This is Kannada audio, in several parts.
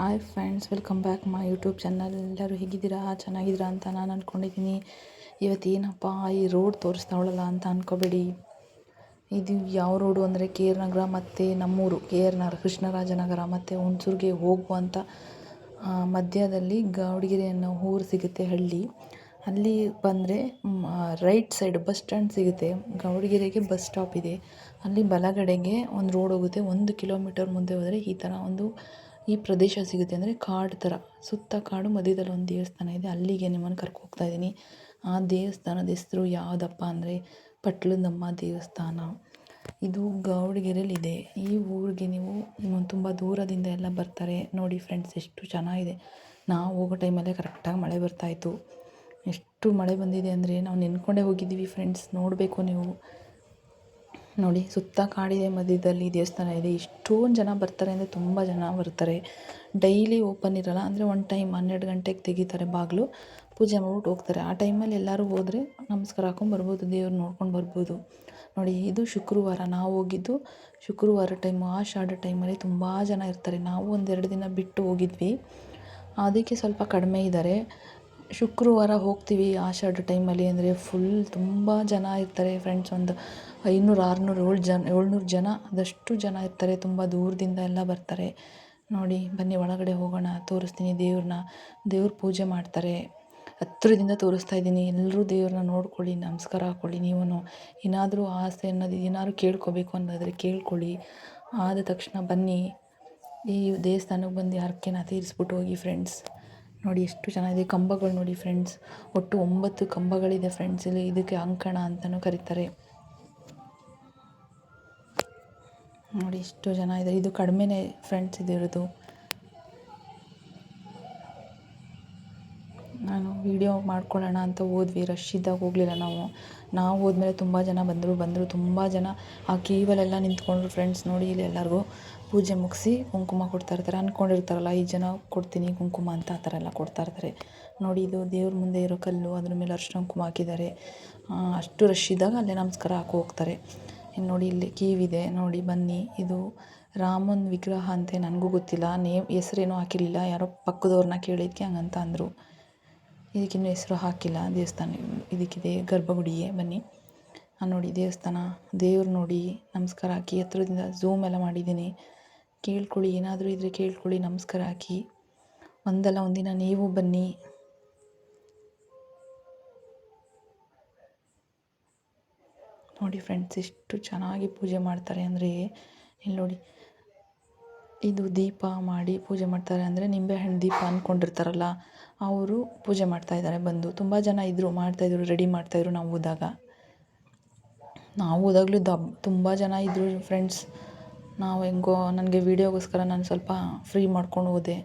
Hi friends welcome back my YouTube channel ಎಲ್ಲರೂ ಹೇಗಿದ್ದೀರಾ? ಚೆನ್ನಾಗಿದ್ದೀರಾ ಅಂತ ನಾನು ಅಂದ್ಕೊಂಡಿದ್ದೀನಿ ಇವತ್ತೇನಪ್ಪ ಈ ರೋಡ್ ತೋರಿಸ್ತಾವಳಲ್ಲ ಅಂತ ಅಂದ್ಕೋಬೇಡಿ ಇದು ಯಾವ ರೋಡು ಅಂದರೆ ಕೆ ಆರ್ ನಗರ ಮತ್ತು ನಮ್ಮೂರು ಕೆ ಆರ್ ನಗರ, ಕೃಷ್ಣರಾಜನಗರ ಮತ್ತು ಹುಣಸೂರಿಗೆ ಹೋಗುವಂಥ ಮಧ್ಯದಲ್ಲಿ ಗೌಡಗಿರಿ ಅನ್ನೋ ಊರು ಸಿಗುತ್ತೆ ಹಳ್ಳಿ. ಅಲ್ಲಿ ಬಂದರೆ ರೈಟ್ ಸೈಡ್ ಬಸ್ ಸ್ಟ್ಯಾಂಡ್ ಸಿಗುತ್ತೆ. ಗೌಡಗಿರಿಗೆ ಬಸ್ ಸ್ಟಾಪ್ ಇದೆ. ಅಲ್ಲಿ ಬಲಗಡೆಗೆ ಒಂದು ರೋಡ್ ಹೋಗುತ್ತೆ. ಒಂದು ಕಿಲೋಮೀಟರ್ ಮುಂದೆ ಹೋದರೆ ಈ ಥರ ಒಂದು ಈ ಪ್ರದೇಶ ಸಿಗುತ್ತೆ ಅಂದರೆ ಕಾಡು ಥರ. ಸುತ್ತ ಕಾಡು ಮಧ್ಯದಲ್ಲಿ ಒಂದು ದೇವಸ್ಥಾನ ಇದೆ. ಅಲ್ಲಿಗೆ ನಿಮ್ಮನ್ನು ಕರ್ಕೊ ಹೋಗ್ತಾ ಇದ್ದೀನಿ. ಆ ದೇವಸ್ಥಾನದ ಹೆಸರು ಯಾವುದಪ್ಪ ಅಂದರೆ ಪಟ್ಲದಮ್ಮ ದೇವಸ್ಥಾನ. ಇದು ಗೌಡಗೆರೆಯಲ್ಲಿದೆ ಈ ಊರಿಗೆ ನೀವು ತುಂಬ ದೂರದಿಂದ ಎಲ್ಲ ಬರ್ತಾರೆ. ನೋಡಿ ಫ್ರೆಂಡ್ಸ್ ಎಷ್ಟು ಚೆನ್ನಾಗಿದೆ. ನಾವು ಹೋಗೋ ಟೈಮಲ್ಲೇ ಕರೆಕ್ಟಾಗಿ ಮಳೆ ಬರ್ತಾಯಿತ್ತು ಎಷ್ಟು ಮಳೆ ಬಂದಿದೆ ಅಂದರೆ ನಾವು ನೆನ್ಕೊಂಡೇ ಹೋಗಿದ್ದೀವಿ ಫ್ರೆಂಡ್ಸ್ ನೋಡಬೇಕು ನೀವು. ನೋಡಿ, ಸುತ್ತ ಕಾಡಿದೆ, ಮಧ್ಯದಲ್ಲಿ ದೇವಸ್ಥಾನ ಇದೆ. ಎಷ್ಟೊಂದು ಜನ ಬರ್ತಾರೆ ಅಂದರೆ ತುಂಬ ಜನ ಬರ್ತಾರೆ. ಡೈಲಿ ಓಪನ್ ಇರಲ್ಲ ಅಂದರೆ ಒನ್ ಟೈಮ್ ಹನ್ನೆರಡು ಗಂಟೆಗೆ ತೆಗಿತಾರೆ ಬಾಗಿಲು. ಪೂಜೆ ಮಾಡ್ಬಿಟ್ಟು ಹೋಗ್ತಾರೆ. ಆ ಟೈಮಲ್ಲಿ ಎಲ್ಲರೂ ಹೋದರೆ ನಮಸ್ಕಾರ ಹಾಕೊಂಡು ಬರ್ಬೋದು, ದೇವ್ರು ನೋಡ್ಕೊಂಡು ಬರ್ಬೋದು. ನೋಡಿ, ಇದು ಶುಕ್ರವಾರ. ನಾವು ಹೋಗಿದ್ದು ಶುಕ್ರವಾರ ಟೈಮು. ಆಷಾಢ ಟೈಮಲ್ಲಿ ತುಂಬ ಜನ ಇರ್ತಾರೆ. ನಾವು ಒಂದೆರಡು ದಿನ ಬಿಟ್ಟು ಹೋಗಿದ್ವಿ. ಅದಕ್ಕೆ ಸ್ವಲ್ಪ ಕಡಿಮೆ ಇದ್ದಾರೆ ಶುಕ್ರವಾರ ಹೋಗ್ತೀವಿ ಆಷಾಢ ಟೈಮಲ್ಲಿ ಅಂದರೆ ಫುಲ್ ತುಂಬ ಜನ ಇರ್ತಾರೆ ಫ್ರೆಂಡ್ಸ್ ಒಂದು ಐನೂರು, ಆರುನೂರು, ಏಳು ಜನ, ಏಳ್ನೂರು ಜನ, ಅದಷ್ಟು ಜನ ಇರ್ತಾರೆ, ತುಂಬ ದೂರದಿಂದ ಎಲ್ಲ ಬರ್ತಾರೆ. ನೋಡಿ, ಬನ್ನಿ ಒಳಗಡೆ ಹೋಗೋಣ, ತೋರಿಸ್ತೀನಿ ದೇವ್ರನ್ನ, ದೇವ್ರ ಪೂಜೆ ಮಾಡ್ತಾರೆ. ಹತ್ತಿರದಿಂದ ತೋರಿಸ್ತಾ ಇದ್ದೀನಿ ಎಲ್ಲರೂ ದೇವ್ರನ್ನ ನೋಡ್ಕೊಳ್ಳಿ, ನಮಸ್ಕಾರ ಹಾಕ್ಕೊಳ್ಳಿ ನೀವೂ ಏನಾದರೂ ಆಸೆ ಅನ್ನೋದು, ಏನಾದರೂ ಕೇಳ್ಕೊಬೇಕು ಅನ್ನೋದಾದರೆ ಕೇಳ್ಕೊಳ್ಳಿ. ಆದ ತಕ್ಷಣ ಬನ್ನಿ, ಈ ದೇವಸ್ಥಾನಕ್ಕೆ ಬಂದು ಹರಕೆನ ತೀರಿಸ್ಬಿಟ್ಟು ಹೋಗಿ ಫ್ರೆಂಡ್ಸ್ ನೋಡಿ ಎಷ್ಟು ಚೆನ್ನಾಗಿದೆ. ಕಂಬಗಳು ನೋಡಿ ಫ್ರೆಂಡ್ಸ್ ಒಟ್ಟು ಒಂಬತ್ತು ಕಂಬಗಳಿದೆ ಫ್ರೆಂಡ್ಸ್ ಇಲ್ಲಿ. ಇದಕ್ಕೆ ಅಂಕಣ ಅಂತಲೂ ಕರೀತಾರೆ. ನೋಡಿ ಎಷ್ಟು ಜನ ಇದೆ ಇದು ಕಡಿಮೆನೇ ಫ್ರೆಂಡ್ಸ್ ಇದಿರೋದು ನಾನು ವಿಡಿಯೋ ಮಾಡ್ಕೊಳ್ಳೋಣ ಅಂತ ಹೋದ್ವಿ. ರಶ್ ಇದ್ದಾಗ ಹೋಗಲಿಲ್ಲ ನಾವು. ನಾವು ಹೋದ್ಮೇಲೆ ತುಂಬ ಜನ ಬಂದರು ಬಂದರು ತುಂಬ ಜನ. ಆ ಕ್ಯೂವಲೆಲ್ಲ ನಿಂತ್ಕೊಂಡ್ರು ಫ್ರೆಂಡ್ಸ್ ನೋಡಿ ಇಲ್ಲಿ ಎಲ್ಲರಿಗೂ. ಪೂಜೆ ಮುಗಿಸಿ ಕುಂಕುಮ ಕೊಡ್ತಾ ಇರ್ತಾರೆ ಅಂದ್ಕೊಂಡಿರ್ತಾರಲ್ಲ, ಐದು ಜನ ಕೊಡ್ತೀನಿ ಕುಂಕುಮ ಅಂತ ಆ ಥರ ಎಲ್ಲ ಕೊಡ್ತಾ ಇರ್ತಾರೆ ನೋಡಿ, ಇದು ದೇವ್ರ ಮುಂದೆ ಇರೋ ಕಲ್ಲು, ಅದ್ರ ಮೇಲೆ ಅರ್ಶಿನ ಕುಂಕುಮ ಹಾಕಿದ್ದಾರೆ. ಅಷ್ಟು ರಶ್ ಇದ್ದಾಗ ಅಲ್ಲೇ ನಮಸ್ಕಾರ ಹಾಕಿ ಹೋಗ್ತಾರೆ. ಇನ್ನು ನೋಡಿ, ಇಲ್ಲಿ ಕೀವಿದೆ. ನೋಡಿ, ಬನ್ನಿ. ಇದು ರಾಮನ ವಿಗ್ರಹ ಅಂತ, ನನಗೂ ಗೊತ್ತಿಲ್ಲ. ನೇಮ್ ಹೆಸ್ರೇನೂ ಹಾಕಿರಲಿಲ್ಲ. ಯಾರೋ ಪಕ್ಕದವ್ರನ್ನ ಕೇಳಿದ್ಕೆ ಹಂಗಂತ ಅಂದರು. ಇದಕ್ಕಿನ್ನೂ ಹೆಸರು ಹಾಕಿಲ್ಲ. ದೇವಸ್ಥಾನ, ಇದಕ್ಕಿದೆ ಗರ್ಭಗುಡಿಯೇ. ಬನ್ನಿ. ನೋಡಿ, ದೇವಸ್ಥಾನ. ದೇವ್ರು ನೋಡಿ ನಮಸ್ಕಾರ ಹಾಕಿ, ಹತ್ರದಿಂದ ಝೂಮ್ ಎಲ್ಲ ಮಾಡಿದ್ದೀನಿ. ಕೇಳ್ಕೊಳ್ಳಿ, ಏನಾದರೂ ಇದ್ದರೆ ಕೇಳ್ಕೊಳ್ಳಿ, ನಮಸ್ಕಾರ ಹಾಕಿ. ಒಂದಲ್ಲ ಒಂದಿನ ನೀವು ಬನ್ನಿ. ನೋಡಿ ಫ್ರೆಂಡ್ಸ್ ಎಷ್ಟು ಚೆನ್ನಾಗಿ ಪೂಜೆ ಮಾಡ್ತಾರೆ ಅಂದರೆ, ಇಲ್ಲಿ ನೋಡಿ, ಇದು ದೀಪ ಮಾಡಿ ಪೂಜೆ ಮಾಡ್ತಾರೆ ಅಂದರೆ ನಿಂಬೆಹಣ್ಣು ದೀಪ ಅಂದ್ಕೊಂಡಿರ್ತಾರಲ್ಲ ಅವರು ಪೂಜೆ ಮಾಡ್ತಾಯಿದ್ದಾರೆ ಬಂದು. ತುಂಬ ಜನ ಇದ್ದರು ಮಾಡ್ತಾಯಿದ್ರು ರೆಡಿ ಮಾಡ್ತಾಯಿದ್ರು ನಾವು ಹೋದಾಗ. ನಾವು ಹೋದಾಗಲೂ ದಬ್, ತುಂಬ ಜನ ಇದ್ದರು ಫ್ರೆಂಡ್ಸ್ ನಾವು ಹೆಂಗೋ ನನಗೆ ವೀಡಿಯೋಗೋಸ್ಕರ ನಾನು ಸ್ವಲ್ಪ ಫ್ರೀ ಮಾಡ್ಕೊಂಡು ಹೋದೆ.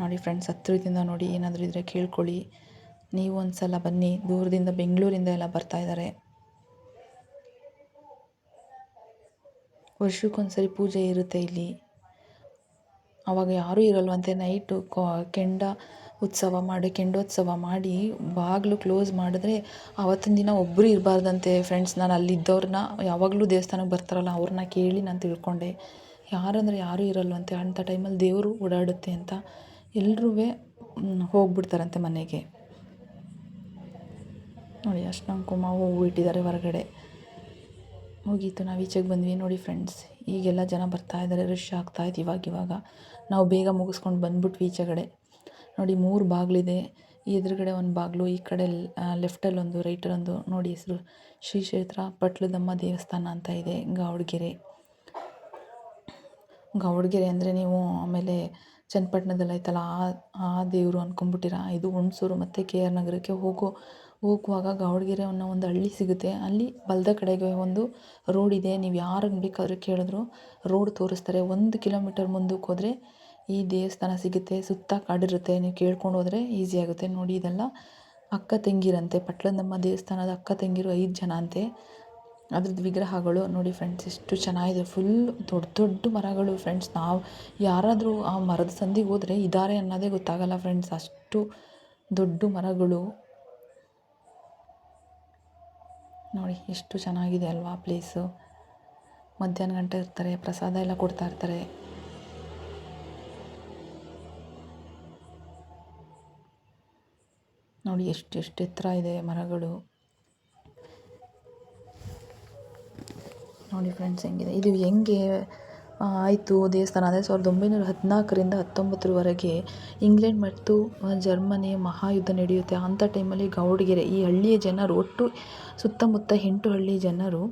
ನೋಡಿ ಫ್ರೆಂಡ್ಸ್ ಹತ್ರದಿಂದ ನೋಡಿ, ಏನಾದರೂ ಇದ್ದರೆ ಕೇಳ್ಕೊಳ್ಳಿ. ನೀವು ಒಂದು ಸಲ ಬನ್ನಿ, ದೂರದಿಂದ ಬೆಂಗಳೂರಿಂದ ಎಲ್ಲ ಬರ್ತಾಯಿದ್ದಾರೆ ವರ್ಷಕ್ಕೊಂದ್ಸರಿ ಪೂಜೆ ಇರುತ್ತೆ ಇಲ್ಲಿ. ಅವಾಗ ಯಾರೂ ಇರಲ್ವಂತೆ ನೈಟು ಕೆಂಡ ಉತ್ಸವ ಮಾಡಿ, ಕೆಂಡೋತ್ಸವ ಮಾಡಿ ಬಾಗಿಲು ಕ್ಲೋಸ್ ಮಾಡಿದ್ರೆ ಆವತ್ತಿನ ದಿನ ಒಬ್ಬರು ಇರಬಾರ್ದಂತೆ ಫ್ರೆಂಡ್ಸ್ ನಾನು ಅಲ್ಲಿದ್ದವ್ರನ್ನ, ಯಾವಾಗಲೂ ದೇವಸ್ಥಾನಕ್ಕೆ ಬರ್ತಾರಲ್ಲ ಅವ್ರನ್ನ ಕೇಳಿ ನಾನು ತಿಳ್ಕೊಂಡೆ. ಯಾರಂದರೆ ಯಾರೂ ಇರಲ್ವಂತೆ ಅಂಥ ಟೈಮಲ್ಲಿ ದೇವರು ಓಡಾಡುತ್ತೆ ಅಂತ ಎಲ್ಲರೂ ಹೋಗ್ಬಿಡ್ತಾರಂತೆ ಮನೆಗೆ. ನೋಡಿ ಅಷ್ಟು ಕುಂಕುಮ ಹೂವು ಇಟ್ಟಿದ್ದಾರೆ ಹೊರಗಡೆ. ಹೋಗಿತ್ತು ನಾವು ಈಚೆಗೆ ಬಂದ್ವಿ ನೋಡಿ ಫ್ರೆಂಡ್ಸ್ ಈಗೆಲ್ಲ ಜನ ಬರ್ತಾ ಇದ್ದಾರೆ ರಶ್ ಆಗ್ತಾಯಿತ್ತು ಇವಾಗ ಇವಾಗ. ನಾವು ಬೇಗ ಮುಗಿಸ್ಕೊಂಡು ಬಂದ್ಬಿಟ್ವಿ ಈಚೆಗಡೆ. ನೋಡಿ ಮೂರು ಬಾಗಿಲಿದೆ. ಎದುರುಗಡೆ ಒಂದು ಬಾಗಿಲು, ಈ ಕಡೆ ಲೆಫ್ಟಲ್ಲಿ ಒಂದು ರೈಟಲ್ಲೊಂದು ನೋಡಿ ಹೆಸರು ಶ್ರೀ ಕ್ಷೇತ್ರ ಪಟ್ಲದಮ್ಮ ದೇವಸ್ಥಾನ ಅಂತ ಇದೆ, ಗಾವಡ್ಗೆರೆ. ಗಾವಡ್ಗೆರೆ ಅಂದರೆ ನೀವು ಆಮೇಲೆ ಚನ್ನಪಟ್ಟಣದಲ್ಲಿ ಐತಲ್ಲ ಆ ಆ ದೇವರು ಅಂದ್ಕೊಂಬಿಟ್ಟಿರ ಇದು ಹುಣಸೂರು ಮತ್ತು ಕೆ ಆರ್ ನಗರಕ್ಕೆ ಹೋಗೋ, ಹೋಗುವಾಗ ಗಾವಡಗೆರೆ ಅನ್ನೋ ಒಂದು ಹಳ್ಳಿ ಸಿಗುತ್ತೆ. ಅಲ್ಲಿ ಬಲದ ಕಡೆಗೆ ಒಂದು ರೋಡ್ ಇದೆ. ನೀವು ಯಾರಿಗೆ ಬೇಕಾದರೂ ಕೇಳಿದ್ರು ರೋಡ್ ತೋರಿಸ್ತಾರೆ. ಒಂದು ಕಿಲೋಮೀಟರ್ ಮುಂದಕ್ಕೆ ಹೋದರೆ ಈ ದೇವಸ್ಥಾನ ಸಿಗುತ್ತೆ, ಸುತ್ತ ಕಾಡಿರುತ್ತೆ ನೀವು ಕೇಳ್ಕೊಂಡು ಹೋದರೆ ಈಸಿ ಆಗುತ್ತೆ. ನೋಡಿ ಇದೆಲ್ಲ ಅಕ್ಕ ತಂಗಿರಂತೆ, ಪಟ್ಲದಮ್ಮ ದೇವಸ್ಥಾನದ ಅಕ್ಕ ತಂಗಿರು ಐದು ಜನ ಅಂತೆ. ಅದ್ರದ್ದು ವಿಗ್ರಹಗಳು, ನೋಡಿ ಫ್ರೆಂಡ್ಸ್ ಎಷ್ಟು ಚೆನ್ನಾಗಿದೆ. ಫುಲ್ ದೊಡ್ಡ ದೊಡ್ಡ ಮರಗಳು ಫ್ರೆಂಡ್ಸ್ ನಾವು ಯಾರಾದರೂ ಆ ಮರದ ಸಂದಿಗೆ ಹೋದರೆ ಇದ್ದಾರೆ ಅನ್ನೋದೇ ಗೊತ್ತಾಗಲ್ಲ ಫ್ರೆಂಡ್ಸ್ ಅಷ್ಟು ದೊಡ್ಡ ಮರಗಳು. ನೋಡಿ, ಎಷ್ಟು ಚೆನ್ನಾಗಿದೆ ಅಲ್ವಾ ಪ್ಲೇಸು ಮಧ್ಯಾಹ್ನ ಗಂಟೆ ಇರ್ತಾರೆ, ಪ್ರಸಾದ ಎಲ್ಲ ಕೊಡ್ತಾ ಇರ್ತಾರೆ. ನೋಡಿ ಎಷ್ಟು ಎಷ್ಟು ಎತ್ತರ ಇದೆ ಮರಗಳು. ನೋಡಿ ಫ್ರೆಂಡ್ಸ್ ಹೆಂಗಿದೆ. ಇದು ಹೆಂಗೆ ಆಯಿತು ದೇವಸ್ಥಾನ. ಅಂದರೆ ಸಾವಿರದ ಒಂಬೈನೂರ ಹದಿನಾಲ್ಕರಿಂದ ಹತ್ತೊಂಬತ್ತರವರೆಗೆ ಇಂಗ್ಲೆಂಡ್ ಮತ್ತು ಜರ್ಮನಿ ಮಹಾಯುದ್ಧ ನಡೆಯುತ್ತೆ. ಅಂಥ ಟೈಮಲ್ಲಿ ಗೌಡಗೆರೆ, ಈ ಹಳ್ಳಿಯ ಜನರು, ಒಟ್ಟು ಸುತ್ತಮುತ್ತ ಎಂಟು ಹಳ್ಳಿ ಜನರು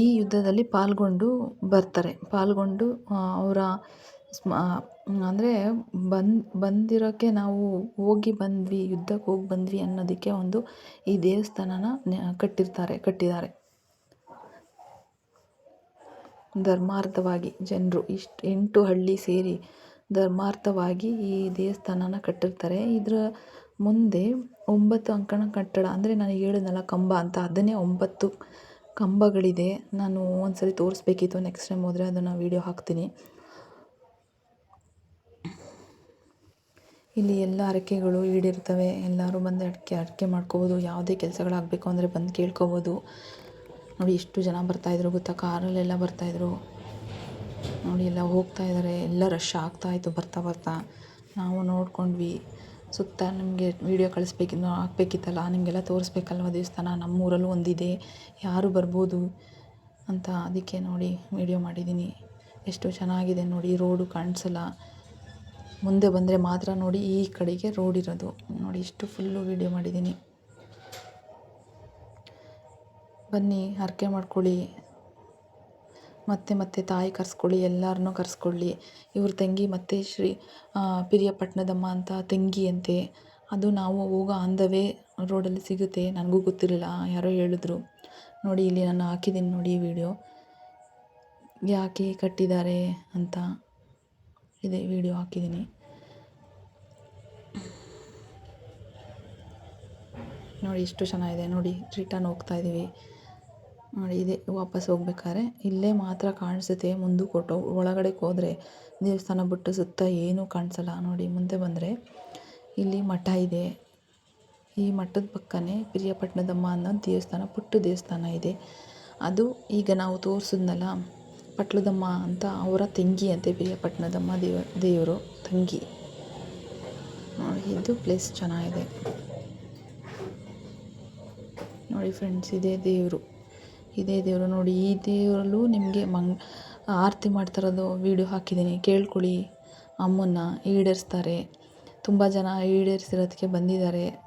ಈ ಯುದ್ಧದಲ್ಲಿ ಪಾಲ್ಗೊಂಡು ಬರ್ತಾರೆ. ಪಾಲ್ಗೊಂಡು ಅವರ ಸ್ಮ ಅಂದರೆ ಬಂದು ಬಂದಿರೋಕ್ಕೆ ನಾವು ಹೋಗಿ ಬಂದ್ವಿ, ಯುದ್ಧಕ್ಕೆ ಹೋಗಿ ಬಂದ್ವಿ ಅನ್ನೋದಕ್ಕೆ ಒಂದು ಈ ದೇವಸ್ಥಾನನ ಕಟ್ಟಿರ್ತಾರೆ, ಕಟ್ಟಿದ್ದಾರೆ. ಧರ್ಮಾರ್ಥವಾಗಿ ಜನರು ಇಷ್ಟು, ಎಂಟು ಹಳ್ಳಿ ಸೇರಿ ಧರ್ಮಾರ್ಥವಾಗಿ ಈ ದೇವಸ್ಥಾನನ ಕಟ್ಟಿರ್ತಾರೆ. ಇದರ ಮುಂದೆ ಒಂಬತ್ತು ಅಂಕಣ ಕಟ್ಟಡ, ಅಂದರೆ ನಾನು ಹೇಳಿದ್ನಲ್ಲ ಕಂಬ ಅಂತ, ಅದನ್ನೇ ಒಂಬತ್ತು ಕಂಬಗಳಿದೆ. ನಾನು ಒಂದು ಸರಿ ತೋರಿಸ್ಬೇಕಿತ್ತು ನೆಕ್ಸ್ಟ್ ಟೈಮ್ ಹೋದರೆ ಅದನ್ನು ವೀಡಿಯೋ ಹಾಕ್ತೀನಿ. ಇಲ್ಲಿ ಎಲ್ಲ ಹರಕೆಗಳು ಈಡೇರ್ತವೆ. ಎಲ್ಲರೂ ಬಂದು ಅಡಿಕೆ ಅಡಿಕೆ ಮಾಡ್ಕೋಬೋದು. ಯಾವುದೇ ಕೆಲಸಗಳಾಗಬೇಕು ಅಂದರೆ ಬಂದು ಕೇಳ್ಕೋಬೋದು. ನೋಡಿ ಎಷ್ಟು ಜನ ಬರ್ತಾಯಿದ್ರು ಗೊತ್ತಾ? ಕಾರಲ್ಲೆಲ್ಲ ಬರ್ತಾಯಿದ್ರು ನೋಡಿ, ಎಲ್ಲ ಹೋಗ್ತಾ ಇದ್ದಾರೆ ಎಲ್ಲ ರಶ್ ಆಗ್ತಾಯಿತ್ತು ಬರ್ತಾ ಬರ್ತಾ. ನಾವು ನೋಡ್ಕೊಂಡ್ವಿ. ಸುತ್ತ ನಿಮಗೆ ವೀಡಿಯೋ ಕಳಿಸ್ಬೇಕಿ ಹಾಕ್ಬೇಕಿತ್ತಲ್ಲ ನಿಮಗೆಲ್ಲ ತೋರಿಸ್ಬೇಕಲ್ವ ದೇವಸ್ಥಾನ? ನಮ್ಮೂರಲ್ಲೂ ಒಂದಿದೆ. ಯಾರು ಬರ್ಬೋದು ಅಂತ ಅದಕ್ಕೆ ನೋಡಿ ವೀಡಿಯೋ ಮಾಡಿದ್ದೀನಿ ಎಷ್ಟು ಚೆನ್ನಾಗಿದೆ ನೋಡಿ. ರೋಡು ಕಾಣಿಸಲ್ಲ. ಮುಂದೆ ಬಂದರೆ ಮಾತ್ರ ನೋಡಿ ಈ ಕಡೆಗೆ ರೋಡ್ ಇರೋದು. ನೋಡಿ ಇಷ್ಟು ಫುಲ್ಲು ವೀಡಿಯೋ ಮಾಡಿದ್ದೀನಿ. ಬನ್ನಿ, ಹರಕೆ ಮಾಡ್ಕೊಳ್ಳಿ. ಮತ್ತೆ ಮತ್ತೆ ತಾಯಿ ಕರೆಸ್ಕೊಳ್ಳಿ ಎಲ್ಲರನ್ನೂ ಕರೆಸ್ಕೊಳ್ಳಿ. ಇವ್ರ ತಂಗಿ ಮತ್ತೆ ಶ್ರೀ ಪಿರಿಯಪಟ್ಟಣದಮ್ಮ ಅಂತ ತಂಗಿ ಅಂತೆ. ಅದು ನಾವು ಹೋಗೋ ಆನ್ ದ ವೇ ರೋಡಲ್ಲಿ ಸಿಗುತ್ತೆ. ನನಗೂ ಗೊತ್ತಿರಲಿಲ್ಲ, ಯಾರೋ ಹೇಳಿದ್ರು. ನೋಡಿ ಇಲ್ಲಿ ನಾನು ಹಾಕಿದ್ದೀನಿ ನೋಡಿ ವಿಡಿಯೋ ಯಾಕೆ ಕಟ್ಟಿದ್ದಾರೆ ಅಂತ. ಇದೆ ವಿಡಿಯೋ ಹಾಕಿದ್ದೀನಿ ನೋಡಿ ಎಷ್ಟು ಚೆನ್ನಾಗಿದೆ. ನೋಡಿ ರಿಟರ್ನ್ ಹೋಗ್ತಾ ಇದ್ದೀವಿ ನೋಡಿ, ಇದೆ, ವಾಪಸ್ ಹೋಗ್ಬೇಕಾದ್ರೆ ಇಲ್ಲೇ ಮಾತ್ರ ಕಾಣಿಸುತ್ತೆ ಮುಂದೆ ಕೊಟ್ಟು ಒಳಗಡೆ ಹೋದರೆ ದೇವಸ್ಥಾನ ಬಿಟ್ಟು ಸುತ್ತ ಏನೂ ಕಾಣಿಸಲ್ಲ. ನೋಡಿ, ಮುಂದೆ ಬಂದರೆ ಇಲ್ಲಿ ಮಠ ಇದೆ. ಈ ಮಠದ ಪಕ್ಕನೇ ಪಿರಿಯಾಪಟ್ಟಣದಮ್ಮ ಅನ್ನೋ ದೇವಸ್ಥಾನ, ಪುಟ್ಟ ದೇವಸ್ಥಾನ ಇದೆ. ಅದು ಈಗ ನಾವು ತೋರಿಸಿದ್ನಲ್ಲ ಪಟ್ಲದಮ್ಮ ಅಂತ ಅವರ ತಂಗಿ ಅಂತೆ ಪಿರಿಯಾಪಟ್ಟಣದಮ್ಮ ದೇವ, ದೇವರು, ತಂಗಿ. ನೋಡಿ ಇದು ಪ್ಲೇಸ್ ಚೆನ್ನಾಗಿದೆ. ನೋಡಿ ಫ್ರೆಂಡ್ಸ್ ಇದೇ ದೇವರು. ಇದೇ ದೇವರು ನೋಡಿ, ಈ ದೇವರಲ್ಲೂ ನಿಮಗೆ ಮಂಗ್, ಆರತಿ ಮಾಡ್ತಿರೋದು ವೀಡಿಯೋ ಹಾಕಿದ್ದೀನಿ. ಕೇಳ್ಕೊಳ್ಳಿ. ಅಮ್ಮನ್ನ ಈಡೇರಿಸ್ತಾರೆ. ತುಂಬ ಜನ ಈಡೇರಿಸಿರೋದಕ್ಕೆ ಬಂದಿದ್ದಾರೆ.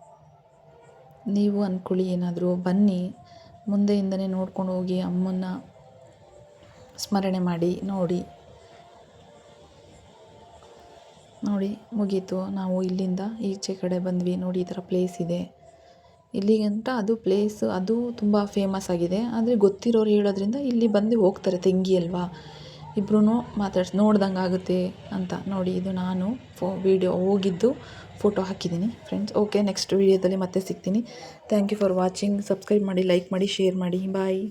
ನೀವು ಅಂದ್ಕೊಳ್ಳಿ ಏನಾದರೂ. ಬನ್ನಿ. ಮುಂದೆಯಿಂದನೇ ನೋಡ್ಕೊಂಡು ಹೋಗಿ ಅಮ್ಮನ್ನ ಸ್ಮರಣೆ ಮಾಡಿ, ನೋಡಿ. ನೋಡಿ, ಮುಗೀತು. ನಾವು ಇಲ್ಲಿಂದ ಈಚೆ ಕಡೆ ಬಂದ್ವಿ. ನೋಡಿ, ಈ ಥರ ಪ್ಲೇಸ್ ಇದೆ. ಇಲ್ಲಿಗಂತ ಅದು ಪ್ಲೇಸ್ ಅದು ತುಂಬ ಫೇಮಸ್ ಆಗಿದೆ. ಆದರೆ ಗೊತ್ತಿರೋರು ಹೇಳೋದ್ರಿಂದ ಇಲ್ಲಿ ಬಂದು ಹೋಗ್ತಾರೆ ತಂಗಿ ಅಲ್ವಾ? ಇಬ್ಬರೂ ಮಾತಾಡ್ಸಿ, ನೋಡ್ದಂಗೆ ಆಗುತ್ತೆ ಅಂತ. ನೋಡಿ, ಇದು ನಾನು ಫೋ ವೀಡಿಯೋ ಹೋಗಿದ್ದು ಫೋಟೋ ಹಾಕಿದ್ದೀನಿ ಫ್ರೆಂಡ್ಸ್ ಓಕೆ ನೆಕ್ಸ್ಟ್ ವೀಡಿಯೋದಲ್ಲಿ ಮತ್ತೆ ಸಿಗ್ತೀನಿ. Thank you for watching subscribe ಮಾಡಿ ಲೈಕ್ ಮಾಡಿ ಶೇರ್ ಮಾಡಿ. ಬಾಯ್